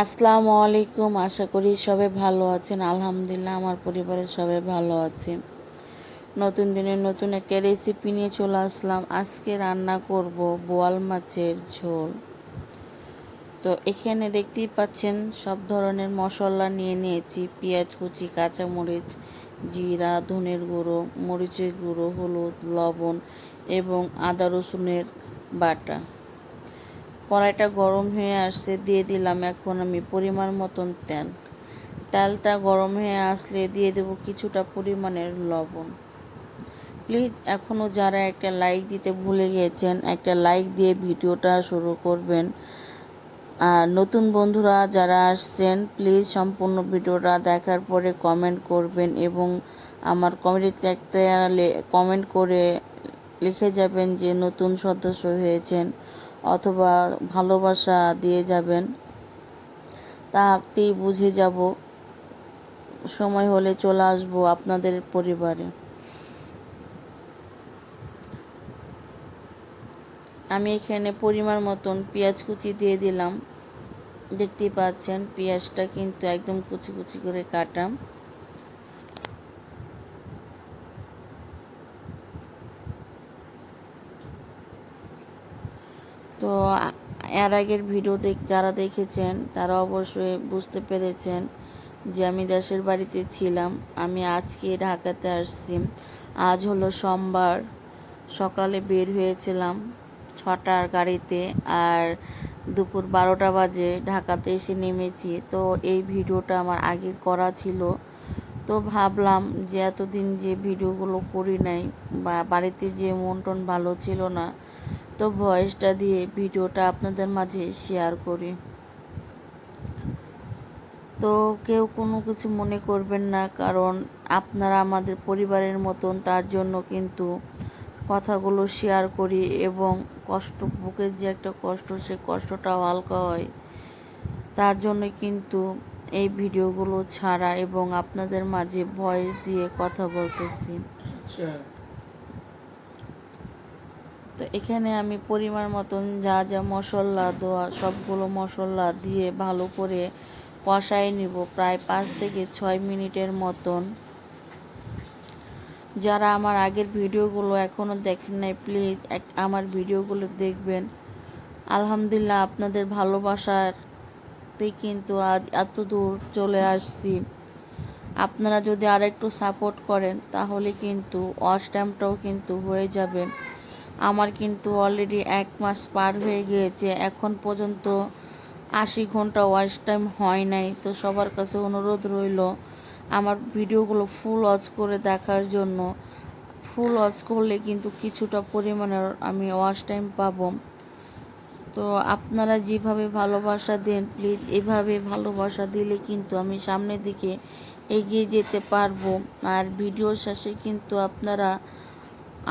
আসসালামু আলাইকুম, আশা করি সবাই ভালো আছেন। আলহামদুলিল্লাহ, আমার পরিবারের সবাই ভালো আছে। নতুন দিনের নতুন একটা রেসিপি নিয়ে চলে আসলাম। আজকে রান্না করব বোয়াল মাছের ঝোল। তো এখানে দেখতেই পাচ্ছেন, সব ধরনের মশলা নিয়ে নিয়েছি। পেঁয়াজ কুচি, কাঁচামরিচ, জিরা, ধনের গুঁড়ো, মরিচের গুঁড়ো, হলুদ, লবণ এবং আদা রসুনের বাটা। কড়াইটা গরম হয়ে আসছে, দিয়ে দিলাম এখন আমি পরিমাণ মতন তেল। তেলটা গরম হয়ে আসলে দিয়ে দেব কিছুটা পরিমাণের লবণ। প্লিজ এখনও যারা একটা লাইক দিতে ভুলে গিয়েছেন, একটা লাইক দিয়ে ভিডিওটা শুরু করবেন। আর নতুন বন্ধুরা যারা আসছেন, প্লিজ সম্পূর্ণ ভিডিওটা দেখার পরে কমেন্ট করবেন এবং আমার কমেন্টিতে একটা কমেন্ট করে লিখে যাবেন যে নতুন সদস্য হয়েছেন। অথবা ভালোবাসা দিয়ে যাবেন তাতেই বুঝে যাব। সময় হলে চলে আসব আপনাদের পরিবারে। আমি এখানে পরিমাণ মতন পেঁয়াজ কুচি দিয়ে দিলাম। দেখতেই পাচ্ছেন পেঁয়াজটা কিন্তু একদম কুচি কুচি করে কাটাম তো এর আগের ভিডিও দেখ, যারা দেখেছেন, তারা অবশ্যই বুঝতে পেরেছেন যে আমি দেশের বাড়িতে ছিলাম। আমি আজকে ঢাকাতে আসছি। আজ হলো সোমবার। সকালে বের হয়েছিলাম ছটার গাড়িতে আর দুপুর বারোটা বাজে ঢাকাতে এসে নেমেছি। তো এই ভিডিওটা আমার আগে করা ছিল। তো ভাবলাম যে এতদিন যে ভিডিওগুলো করি নাই বা বাড়িতে যে মন টন ভালো ছিল না তো ভয়েসটা দিয়ে ভিডিওটা আপনাদের মাঝে শেয়ার করি। তো কেউ কোনো কিছু মনে করবেন না, কারণ আপনারা আমাদের পরিবারের মতন, তার জন্য কিন্তু কথাগুলো শেয়ার করি এবং কষ্ট, বুকের যে একটা কষ্ট, সে কষ্টটাও হালকা হয়। তার জন্য কিন্তু এই ভিডিওগুলো ছাড়া এবং আপনাদের মাঝে ভয়েস দিয়ে কথা বলতেছি। আচ্ছা। তো এখানে আমি পরিমাণ মতন যা যা মশলা দেওয়া, সবগুলো মশলা দিয়ে ভালো করে কষাই নিব প্রায় পাঁচ থেকে ছয় মিনিটের মতন। যারা আমার আগের ভিডিওগুলো এখনও দেখেন নাই, প্লিজ আমার ভিডিওগুলো দেখবেন। আলহামদুলিল্লাহ আপনাদের ভালোবাসাতে কিন্তু আজ এত দূর চলে আসছি। আপনারা যদি আরেকটু সাপোর্ট করেন, তাহলে কিন্তু টাইমটাও কিন্তু হয়ে যাবে। আমার কিন্তু অলরেডি এক মাস পার হয়ে গিয়েছে। এখন পর্যন্ত আশি ঘণ্টা ওয়াচ টাইম হয় নাই, তো সবার কাছে অনুরোধ রইল আমার ভিডিওগুলো ফুল ওয়াচ করে দেখার জন্য। ফুল ওয়াচ করলে কিন্তু কিছুটা পরিমাণের আমি ওয়াচ টাইম পাবো। তো আপনারা যেভাবে ভালোবাসা দেন প্লিজ এভাবে ভালোবাসা দিলে কিন্তু আমি সামনের দিকে এগিয়ে যেতে পারব। আর ভিডিওর শেষে কিন্তু আপনারা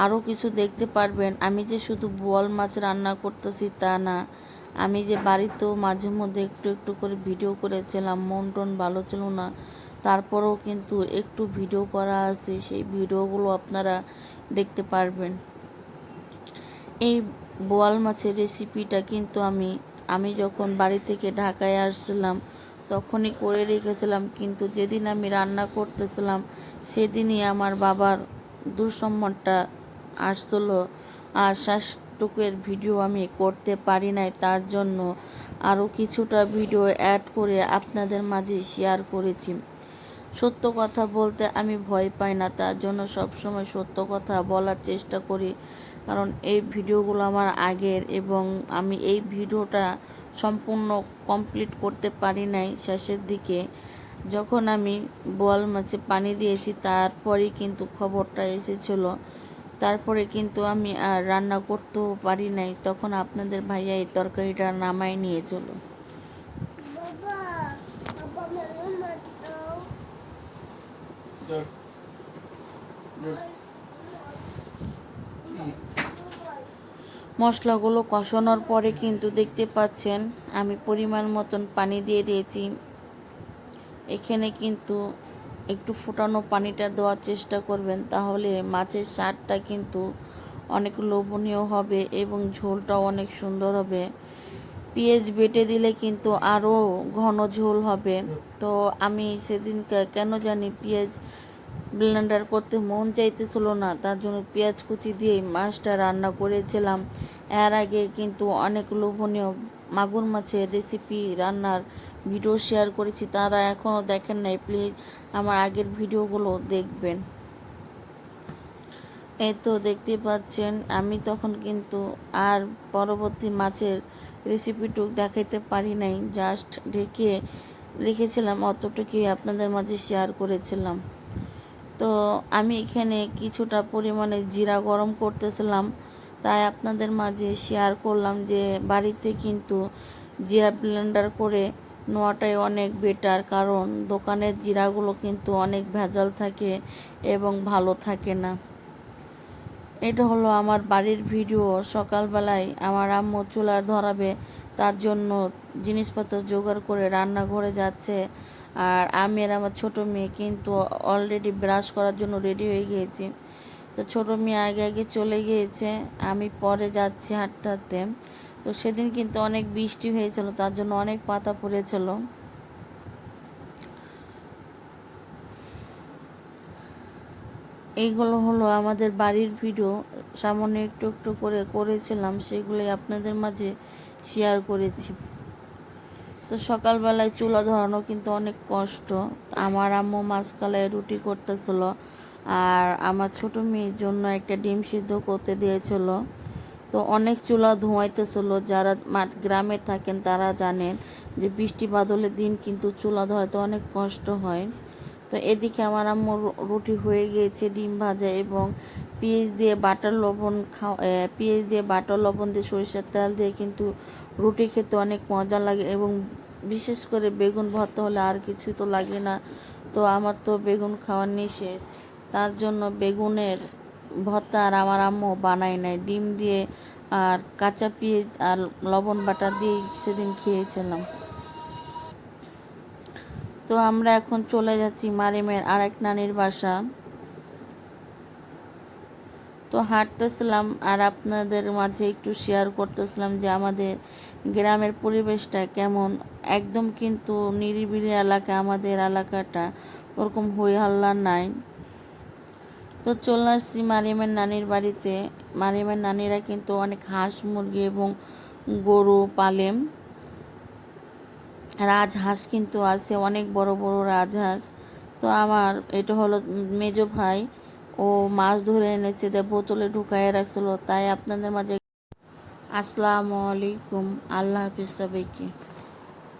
আরও কিছু দেখতে পারবেন। আমি যে শুধু বোয়াল মাছ রান্না করতেছি তা না, আমি যে বাড়িতেও মাঝে মধ্যে একটু একটু করে ভিডিও করেছিলাম, মন টন ভালো ছিল না। তারপরেও কিন্তু একটু ভিডিও করা আছে, সেই ভিডিওগুলো আপনারা দেখতে পারবেন। এই বোয়াল মাছের রেসিপিটা কিন্তু আমি আমি যখন বাড়ি থেকে ঢাকায় আসছিলাম, তখনই করে রেখেছিলাম। কিন্তু যেদিন আমি রান্না করতেছিলাম, সেদিনই আমার বাবার দুঃসম্মানটা আসছিল আর শ্বাসটুকুর ভিডিও আমি করতে পারি নাই, তার জন্য আরও কিছুটা ভিডিও অ্যাড করে আপনাদের মাঝে শেয়ার করেছি। সত্য কথা বলতে আমি ভয় পাই না, তার জন্য সবসময় সত্য কথা বলার চেষ্টা করি। কারণ এই ভিডিওগুলো আমার আগের এবং আমি এই ভিডিওটা সম্পূর্ণ কমপ্লিট করতে পারি নাই শেষের দিকে। যখন আমি বল মাছে পানি দিয়েছি, তারপরেই কিন্তু খবরটা এসেছিল তারপরে কিন্তু আমি আর রান্না করতেও পারি নাই। তখন আপনাদের ভাইয়া এই তরকারিটা নামাই নিয়ে চলো। মশলাগুলো কষানোর পরে কিন্তু দেখতে পাচ্ছেন আমি পরিমাণ মতন পানি দিয়ে দিয়েছি। এখানে কিন্তু একটু ফুটানো পানিটা দেওয়ার চেষ্টা করবেন, তাহলে মাছের স্বাদটা কিন্তু অনেক লোভনীয় হবে এবং ঝোলটাও অনেক সুন্দর হবে। পেঁয়াজ বেটে দিলে কিন্তু আরও ঘন ঝোল হবে। তো আমি সেদিন কেন জানি পেঁয়াজ ব্লেন্ডার করতে মন চাইতেছিল না, তার জন্য পেঁয়াজ কুচি দিয়েই মাছটা রান্না করেছিলাম। এর আগে কিন্তু অনেক লোভনীয় মাগুর মাছের রেসিপি রান্নার ভিডিও শেয়ার করেছি। তারা এখনও দেখেন নাই প্লিজ আমার আগের ভিডিওগুলো দেখবেন। এই তো দেখতে পাচ্ছেন, আমি তখন কিন্তু আর পরবর্তী মাছের রেসিপিটুক দেখাইতে পারি নাই জাস্ট ঢেকে রেখেছিলাম অতটুকুই আপনাদের মাঝে শেয়ার করেছিলাম। তো আমি এখানে কিছুটা পরিমাণে জিরা গরম করতেছিলাম। তাই আপনাদের মাঝে শেয়ার করলাম যে বাড়িতে কিন্তু জিরা ব্লেন্ডার করে নেওয়াটাই অনেক বেটার কারণ দোকানের জিরাগুলো কিন্তু অনেক ভেজাল থাকে এবং ভালো থাকে না। এটা হলো আমার বাড়ির ভিডিও সকালবেলায় আমার আম্মু চুলার ধরাবে, তার জন্য জিনিসপত্র জোগাড় করে রান্নাঘরে যাচ্ছে। আর আমি আর আমার ছোটো মেয়ে কিন্তু অলরেডি ব্রাশ করার জন্য রেডি হয়ে গিয়েছি। তো ছোটো মেয়ে আগে আগে চলে গিয়েছে, আমি পরে যাচ্ছি হাঁটতে হাঁটতে। তো সেদিন কিন্তু অনেক বৃষ্টি হয়েছিল, তার জন্য অনেক পাতা পড়েছিল। এইগুলো হলো আমাদের বাড়ির ভিডিও সামান্য একটু একটু করে করেছিলাম, সেগুলোই আপনাদের মাঝে শেয়ার করেছি। তো সকালবেলায় চুলা ধরানো কিন্তু অনেক কষ্ট। আমার আম্মু মাঝকালায় রুটি করতেছিল আর আমার ছোট মেয়ের জন্য একটা ডিম সিদ্ধ করতে দিয়েছিল। তো অনেক চুলা ধোঁয়াইতেছিল। যারা মাঠ গ্রামে থাকেন, তারা জানেন যে বৃষ্টি বাদলের দিন কিন্তু চুলা ধরাতে অনেক কষ্ট হয়। তো এদিকে আমার আম্মুর রুটি হয়ে গিয়েছে ডিম ভাজা এবং পেঁয়াজ দিয়ে বাটার লবণ খাওয়া পেঁয়াজ দিয়ে বাটার লবণ দিয়ে সরিষার তেল দিয়ে কিন্তু রুটি খেতে অনেক মজা লাগে এবং বিশেষ করে বেগুন ভর্তা হলে আর কিছুই তো লাগে না। তো আমার তো বেগুন খাওয়ার নিষেধ। তার জন্য বেগুনের ভর্তা আর আমার আম্মু বানায় নাই। ডিম দিয়ে আর কাঁচা পেঁয়াজ আর লবণ বাটা দিয়ে সেদিন খেয়েছিলাম। তো আমরা এখন চলে যাচ্ছি মারিমের আরেক নানির বাসা। তো হাঁটতেছিলাম আর আপনাদের মাঝে একটু শেয়ার করতেছিলাম যে আমাদের গ্রামের পরিবেশটা কেমন। একদম কিন্তু নিরিবিলি এলাকা, আমাদের এলাকাটা ওরকম হই হাল্লা নাই। তো চলে আসছি মারিমের নানির বাড়িতে। মারিমের নানিরা কিন্তু অনেক হাঁস, মুরগি এবং গরু পালেন। রাজহাঁস কিন্তু আছে, অনেক বড় বড় রাজহাঁস। তো আমার, এটা হলো মেজো ভাই, ও মাছ ধরে এনেছে দিয়ে বোতলে ঢুকায় রাখছিল। তাই আপনাদের মাঝে আসসালামু আলাইকুম। আল্লাহ হাফিজ সবাইকে।